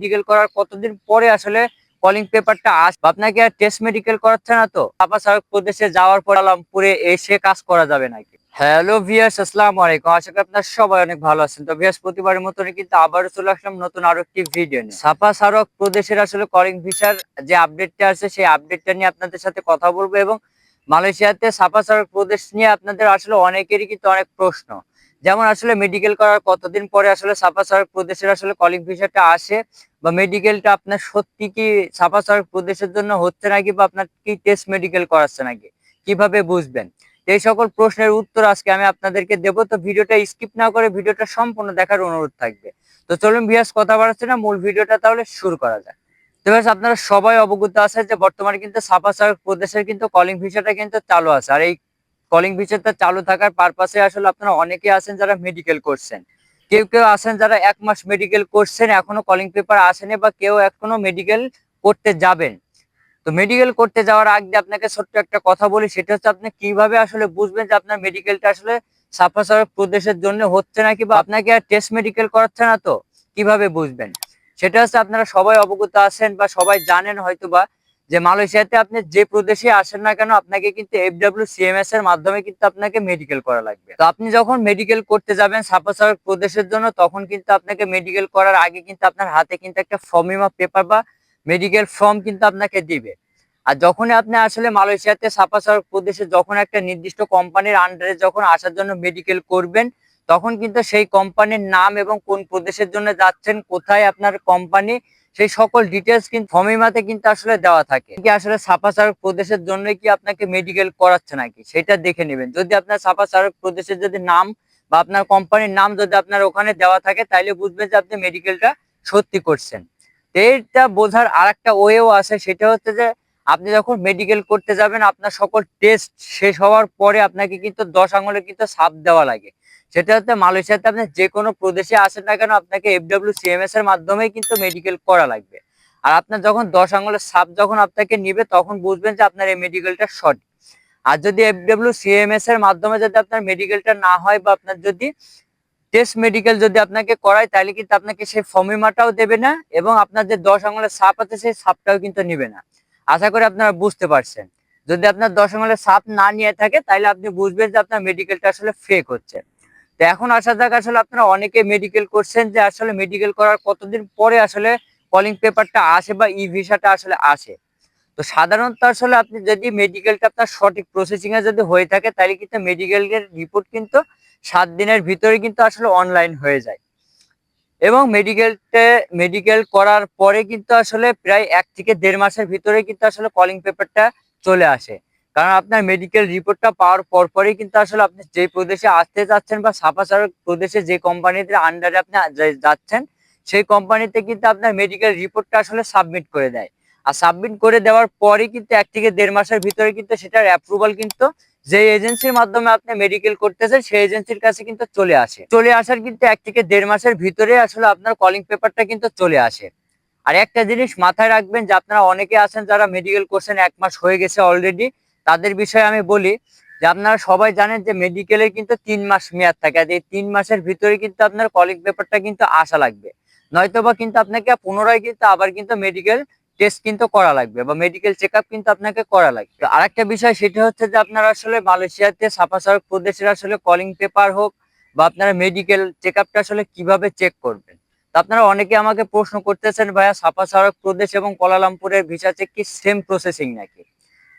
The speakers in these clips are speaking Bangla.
মেডিকেল করার কতদিন পরে আসলে কলিং পেপারটা আসবে আপনাকে আর টেস্ট মেডিকেল করাচ্ছে না তো? চাপা সারক প্রদেশে যাওয়ার পর আলামপুরে এসে কাজ করা যাবে নাকি? হ্যালো ভিয়াস আসসালাম আলাইকুম আশা করি আপনার সবাই অনেক ভালো আছেন। তো ভিয়াস প্রতিবারের মতনই কিন্তু আবারও চলে আসলাম নতুন আরও একটি ভিডিও নিয়ে। সাপা সারক প্রদেশের আসলে কলিং ভিসার যে আপডেটটা আছে, সেই আপডেটটা নিয়ে আপনাদের সাথে কথা বলব এবং মালয়েশিয়াতে সাপা সারক প্রদেশ নিয়ে আপনাদের আসলে অনেকেরই কিন্তু অনেক প্রশ্ন। যেমন আসলে মেডিকেল করার কতদিন পরে আসলে সাপা সারক প্রদেশের আসলে কলিং ভিসাটা আসে বা মেডিকেলটা আপনার সত্যি কি সাপা সারক প্রদেশের জন্য হচ্ছে নাকি বা আপনার কি টেস্ট মেডিকেল করাচ্ছে নাকি? কীভাবে বুঝবেন? এই সকল প্রশ্নের উত্তর আজকে আমি আপনাদেরকে দেবো তো ভিডিওটা স্কিপ না করে ভিডিওটা সম্পূর্ণ দেখার অনুরোধ থাকবে। তো চলুন ভিয়াস কথা বাড়াচ্ছে না মূল ভিডিওটা তাহলে শুরু করা যাক। তো ভিউয়ার্স, আপনারা সবাই অবগত আছে যে বর্তমানে কিন্তু সাপা সারক প্রদেশের কিন্তু কলিং ভিসাটা কিন্তু চালু আছে আর এই কলিং ভিসাটা চালু থাকার পারপাসে আসলে আপনারা অনেকে আছেন যারা মেডিকেল করছেন। কেউ কেউ আছেন যারা এক মাস মেডিকেল করছেন, এখনও কলিং পেপার আসেনি বা কেউ এখনও মেডিকেল করতে যাবেন। তো মেডিকেল করতে যাওয়ার আগে আপনাকে ছোট্ট একটা কথা বলি, সেটা হচ্ছে আপনি কীভাবে আসলে বুঝবেন যে আপনার মেডিকেলটা আসলে সাফা প্রদেশের জন্য হচ্ছে নাকি বা আপনাকে আর টেস্ট মেডিকেল করাচ্ছে না তো? কীভাবে বুঝবেন? সেটা হচ্ছে আপনারা সবাই অবগত আছেন বা সবাই জানেন হয়তো বা যে মালয়েশিয়াতে আপনি যে প্রদেশে আসেন না কেন, আপনাকে কিন্তু এফডব্লিউ সিএমএস এর মাধ্যমে কিন্তু আপনাকে মেডিকেল করা লাগবে। তো আপনি যখন মেডিকেল করতে যাবেন সাপা সাপা প্রদেশের জন্য, তখন কিন্তু আপনাকে মেডিকেল করার আগে কিন্তু আপনার হাতে কিন্তু একটা ফর্মিমা পেপার বা মেডিকেল ফর্ম কিন্তু আপনাকে দিবে। আর যখনই আপনি আসলে মালয়েশিয়াতে সাপা সাপা প্রদেশে যখন একটা নির্দিষ্ট কোম্পানির আন্ডারে যখন আসার জন্য মেডিকেল করবেন, তখন কিন্তু সেই কোম্পানির নাম এবং কোন প্রদেশের জন্য যাচ্ছেন, কোথায় আপনার কোম্পানি সেই সকল ডিটেলস কিন্তু ফর্মিমাতে কিন্তু আসলে দেওয়া থাকে। কি আসলে সাপা সারক প্রদেশের জন্য কি আপনাকে মেডিকেল করাচ্ছে নাকি? সেটা দেখে নেবেন। যদি আপনার সাপা সারক প্রদেশের যদি নাম বা আপনার কোম্পানির নাম যদি আপনার ওখানে দেওয়া থাকে, তাইলে বুঝবেন যে আপনি মেডিকেলটা সত্যি করছেন। এইটা বোঝার আর একটা ওয়েও আছে, সেটা হচ্ছে যে আপনি যখন মেডিকেল করতে যাবেন, আপনার সকল টেস্ট শেষ হওয়ার পরে আপনাকে কিন্তু দশ আঙুলে কিন্তু সাপ দেওয়া লাগে। সেটা হচ্ছে মালয়েশিয়াতে আপনি যে কোনো প্রদেশে আসেন না কেন আপনাকে এফডব্লিউ সিএমএস এর মাধ্যমে কিন্তু মেডিকেল করা লাগবে। আর আপনার যখন দশ আঙুলের সাপ যখন আপনাকে নিবে, তখন বুঝবেন যে আপনার এই মেডিকেলটা সঠিক। আর যদি এফডব্লিউ সিএমএস এর মাধ্যমে যদি আপনার মেডিকেলটা না হয় বা আপনার যদি টেস্ট মেডিকেল যদি আপনাকে করায়, তাহলে কিন্তু আপনাকে সেই ফর্মিমাটাও দেবে না এবং আপনার যে দশ আঙুলের সাপ আছে, সেই সাপটাও কিন্তু নিবে না। আশা করি আপনারা বুঝতে পারছেন। যদি আপনার দশ আঙুলের সাপ না নিয়ে থাকে, তাহলে আপনি বুঝবেন যে আপনার মেডিকেলটা আসলে ফেক হচ্ছে। তো এখন আসা যাক আসলে আপনারা অনেকে মেডিকেল করছেন যে আসলে মেডিকেল করার কতদিন পরে আসলে কলিং পেপারটা আসে বা ই ভিসাটা আসলে আসে। তো সাধারণত আসলে আপনি যদি মেডিকেলটা আপনার সঠিক প্রসেসিং এ যদি হয়ে থাকে, তাহলে কিন্তু মেডিকেলের রিপোর্ট কিন্তু সাত দিনের ভিতরে কিন্তু আসলে অনলাইন হয়ে যায়। এবং মেডিকেলতে মেডিকেল করার পরে কিন্তু আসলে প্রায় এক থেকে দেড় মাসের ভিতরে কিন্তু আসলে কলিং পেপারটা চলে আসে। কারণ আপনার মেডিকেল রিপোর্টটা পাওয়ার পরপরই কিন্তু আসলে আপনি যে প্রদেশে আসতে যাচ্ছেন বা সাপাসার প্রদেশে যে কোম্পানিতে আন্ডারে আপনি যাচ্ছেন, সেই কোম্পানিতে কিন্তু আপনার মেডিকেল রিপোর্টটা আসলে সাবমিট করে দেয়। আর সাবমিট করে দেওয়ার পরে কিন্তু এক থেকে দেড় মাসের ভিতরে কিন্তু সেটার অ্যাপ্রুভাল কিন্তু যে এজেন্সির মাধ্যমে আপনি মেডিকেল করতেছেন, সেই এজেন্সির কাছে কিন্তু চলে আসে। চলে আসার কিন্তু এক থেকে দেড় মাসের ভিতরে আসলে আপনার কলিং পেপারটা কিন্তু চলে আসে। আর একটা জিনিস মাথায় রাখবেন যে আপনারা অনেকে আছেন যারা মেডিকেল করছেন, এক মাস হয়ে গেছে অলরেডি তাদের বিষয়ে আমি বলি যে আপনারা সবাই জানেন যে মেডিকেলের কিন্তু তিন মাস মেয়াদ থাকে আর এই তিন মাসের ভিতরে কিন্তু আপনার কলিং পেপারটা কিন্তু আসা লাগবে। নয়তোবা কিন্তু আপনাকে পুনরায় কিন্তু আবার কিন্তু মেডিকেল টেস্ট কিন্তু করা লাগবে বা মেডিকেল চেক কিন্তু আপনাকে করা লাগবে। আর বিষয় সেটা হচ্ছে যে আপনারা আসলে মালয়েশিয়াতে সাফাসারক প্রদেশের আসলে কলিং পেপার হোক বা আপনারা মেডিকেল চেক আসলে কীভাবে চেক করবেন। তো আপনারা অনেকে আমাকে প্রশ্ন করতেছেন, ভাইয়া সাফাসারক প্রদেশ এবং কলালামপুরের ভিসা চেক কি সেম প্রসেসিং নাকি?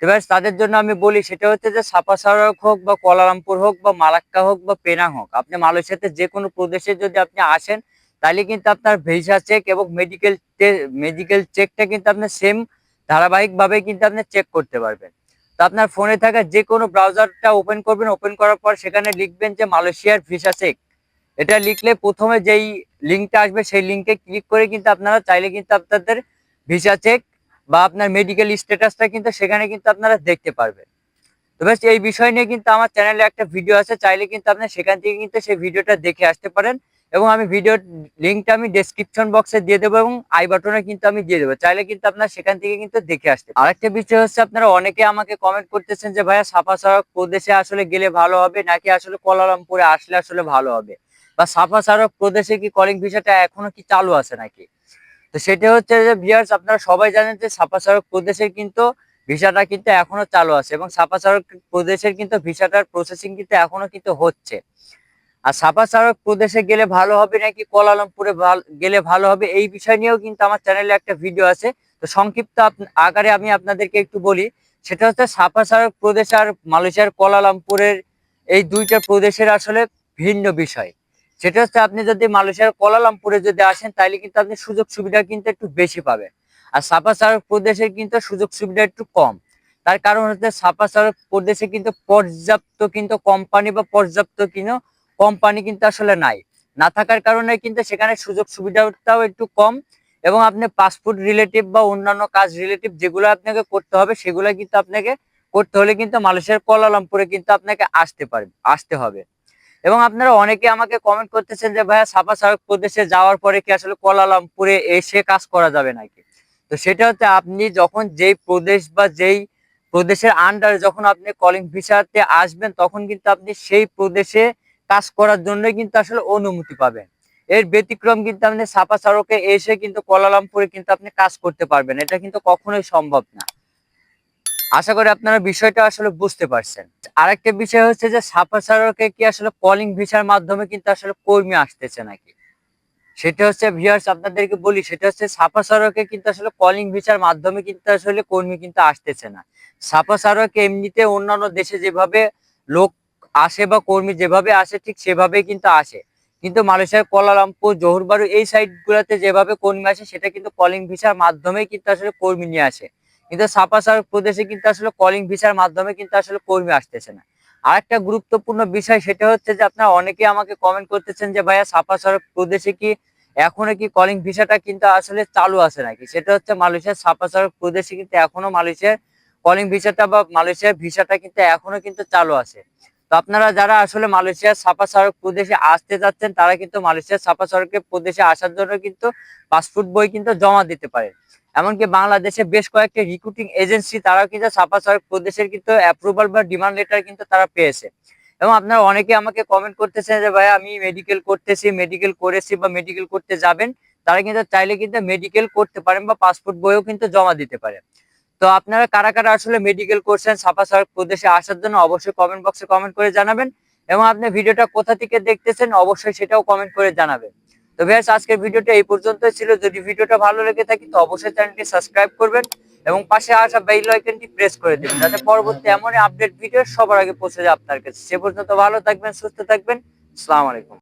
এবার তাদের জন্য আমি বলি, সেটা হচ্ছে যে সাপা সাপাসারক হোক বা কোয়ালালামপুর হোক বা মালাক্কা হোক বা পেনাং হোক, আপনি মালয়েশিয়াতে যে কোনো প্রদেশে যদি আপনি আসেন, তাহলে কিন্তু আপনার ভিসা চেক এবং মেডিকেল মেডিকেল চেকটা কিন্তু আপনার সেম ধারাবাহিকভাবে কিন্তু আপনি চেক করতে পারবেন। তো আপনার ফোনে থাকা যে কোনো ব্রাউজারটা ওপেন করবেন ওপেন করার পর সেখানে লিখবেন যে মালয়েশিয়ার ভিসা চেক এটা লিখলে প্রথমে যেই লিঙ্কটা আসবে, সেই লিঙ্কে ক্লিক করে কিন্তু আপনারা চাইলে কিন্তু আপনাদের ভিসা চেক বা আপনার মেডিকেল স্ট্যাটাসটা কিন্তু সেখানে কিন্তু আপনারা দেখতে পারবেন। তো বেশ, এই বিষয় নিয়ে কিন্তু আমার চ্যানেলে একটা ভিডিও আছে, চাইলে কিন্তু আপনি সেখান থেকে কিন্তু সেই ভিডিওটা দেখে আসতে পারেন এবং আমি ভিডিওর লিঙ্কটা আমি ডেসক্রিপশন বক্সে দিয়ে দেবো এবং আই বাটনে কিন্তু আমি দিয়ে দেবো। চাইলে কিন্তু আপনার সেখান থেকে কিন্তু দেখে আসতে আরেকটা বিষয় হচ্ছে, আপনারা অনেকে আমাকে কমেন্ট করতেছেন যে, ভাইয়া, সাফা সারক প্রদেশে আসলে গেলে ভালো হবে, নাকি আসলে কোলালামপুরে আসলে আসলে ভালো হবে? বা, সাফা সারক প্রদেশে কি কলিং ভিসাটা এখনও কি চালু আছে নাকি? তো সেটা হচ্ছে যে ভিউয়ার্স আপনারা সবাই জানেন যে সাপা সাপাসারক প্রদেশের কিন্তু ভিসাটা কিন্তু এখনও চালু আছে এবং সাপা সাপাসারক প্রদেশের কিন্তু ভিসাটার প্রসেসিং কিন্তু এখনও কিন্তু হচ্ছে। আর সাপা সাপাসারক প্রদেশে গেলে ভালো হবে নাকি কোয়ালালামপুরে ভাল- গেলে ভালো হবে এই বিষয় নিয়েও কিন্তু আমার চ্যানেলে একটা ভিডিও আছে। তো সংক্ষিপ্ত আকারে আমি আপনাদেরকে একটু বলি, সেটা হচ্ছে সাপা সাপাসারক প্রদেশ আর মালয়েশিয়ার কোয়ালালামপুরের এই দুইটা প্রদেশের আসলে ভিন্ন বিষয়। সেটা হচ্ছে আপনি যদি মালয়েশিয়ার কোয়ালালামপুরে যদি আসেন, তাহলে কিন্তু আপনি সুযোগ সুবিধা কিন্তু একটু বেশি পাবেন। আর সাপাসারক প্রদেশের কিন্তু সুযোগ সুবিধা একটু কম। তার কারণ হচ্ছে সাপাসারক প্রদেশে কিন্তু পর্যাপ্ত কিন্তু কোম্পানি বা পর্যাপ্ত কিন্তু কোম্পানি কিন্তু আসলে নাই। না থাকার কারণে কিন্তু সেখানে সুযোগ সুবিধাটাও একটু কম এবং আপনি পাসপোর্ট রিলেটিভ বা অন্যান্য কাজ রিলেটিভ যেগুলো আপনাকে করতে হবে, সেগুলো কিন্তু আপনাকে করতে হলে কিন্তু মালয়েশিয়ার কোয়ালালামপুরে কিন্তু আপনাকে আসতে পারবে আসতে হবে। এবং আপনারা অনেকে আমাকে কমেন্ট করতেছেন যে, ভাইয়া সাপা সারক প্রদেশে যাওয়ার পরে কি আসলে কোয়ালালামপুরে এসে কাজ করা যাবে নাকি? তো সেটা হচ্ছে আপনি যখন যেই প্রদেশ বা যেই প্রদেশের আন্ডারে যখন আপনি কলিং ভিসাতে আসবেন, তখন কিন্তু আপনি সেই প্রদেশে কাজ করার জন্য কিন্তু আসলে অনুমতি পাবেন। এর ব্যতিক্রম কিন্তু আপনি সাপা সড়কে এসে কিন্তু কোয়ালালামপুরে কিন্তু আপনি কাজ করতে পারবেন। এটা কিন্তু কখনোই সম্ভব না। আশা করি আপনারা বিষয়টা আসলে বুঝতে পারছেন। আরেকটা বিষয় হচ্ছে যে সাপা সড়কে কি আসলে কলিং ভিসার মাধ্যমে কিন্তু আসলে কর্মী আসতেছে নাকি? সেটা হচ্ছে ভিউয়ার্স আপনাদেরকে বলি, সেটা হচ্ছে সাপা সড়কে কিন্তু আসলে কলিং ভিসার মাধ্যমে কিন্তু আসলে কর্মী কিন্তু আসতেছে না। সাপা সড়কে এমনিতে অন্যান্য দেশে যেভাবে লোক আসে বা কর্মী যেভাবে আসে, ঠিক সেভাবে কিন্তু আসে। কিন্তু মালয়েশিয়ার কোয়ালালামপুর, জোহরবারু এই সাইড গুলাতে যেভাবে কর্মী আসে, সেটা কিন্তু কলিং ভিসার মাধ্যমে কিন্তু আসলে কর্মী নিয়ে আসে। কিন্তু সাপাসার প্রদেশে কিন্তু আসলে কলিং ভিসার মাধ্যমে কিন্তু আসলে কর্মী আসতেছে না। আর একটা গুরুত্বপূর্ণ বিষয় সেটা হচ্ছে যে আপনারা অনেকে আমাকে কমেন্ট করতেছেন যে, ভাইয়া সাপাসার প্রদেশে কি এখনও কি কলিং ভিসাটা কিন্তু আসলে চালু আছে নাকি? সেটা হচ্ছে মালয়েশিয়ার সাপাসার প্রদেশে কিন্তু এখনও মালয়েশিয়ার কলিং ভিসাটা বা মালয়েশিয়ার ভিসাটা কিন্তু এখনও কিন্তু চালু আছে। তো আপনারা যারা আসলে মালয়েশিয়ার সাপা সড়ক প্রদেশে আসতে যাচ্ছেন, তারা কিন্তু মালয়েশিয়ার সাপা সড়কে প্রদেশে আসার জন্য কিন্তু পাসপোর্ট বই কিন্তু জমা দিতে পারে। এমনকি বাংলাদেশে বেশ কয়েকটি রিক্রুটিং এজেন্সি তারাও কিন্তু সাপা সড়ক প্রদেশের কিন্তু অ্যাপ্রুভাল বা ডিমান্ড লেটার কিন্তু তারা পেয়েছে। এবং আপনারা অনেকে আমাকে কমেন্ট করতেছেন যে ভাই আমি মেডিকেল করতেছি মেডিকেল করেছি বা মেডিকেল করতে যাবেন। তারা কিন্তু চাইলে কিন্তু মেডিকেল করতে পারেন বা পাসপোর্ট বইও কিন্তু জমা দিতে পারেন তো আপনারা কারা কারা আসলে মেডিকেল করছেন সাপা সড়ক প্রদেশে আসার জন্য অবশ্যই কমেন্ট বক্সে কমেন্ট করে জানাবেন এবং আপনি ভিডিওটা কোথা থেকে দেখতেছেন অবশ্যই সেটাও কমেন্ট করে জানাবেন। তো ভ্যাস আজকের ভিডিওটা এই পর্যন্তই ছিল। যদি ভিডিওটা ভালো লেগে থাকে তো অবশ্যই চ্যানেলটি সাবস্ক্রাইব করবেন এবং পাশে আসা বেল আইকনটি প্রেস করে দেবেন যাতে পরবর্তী এমন আপডেট ভিডিও সবার আগে পৌঁছে যায় আপনার কাছে। সে পর্যন্ত ভালো থাকবেন, সুস্থ থাকবেন। আসসালামু আলাইকুম।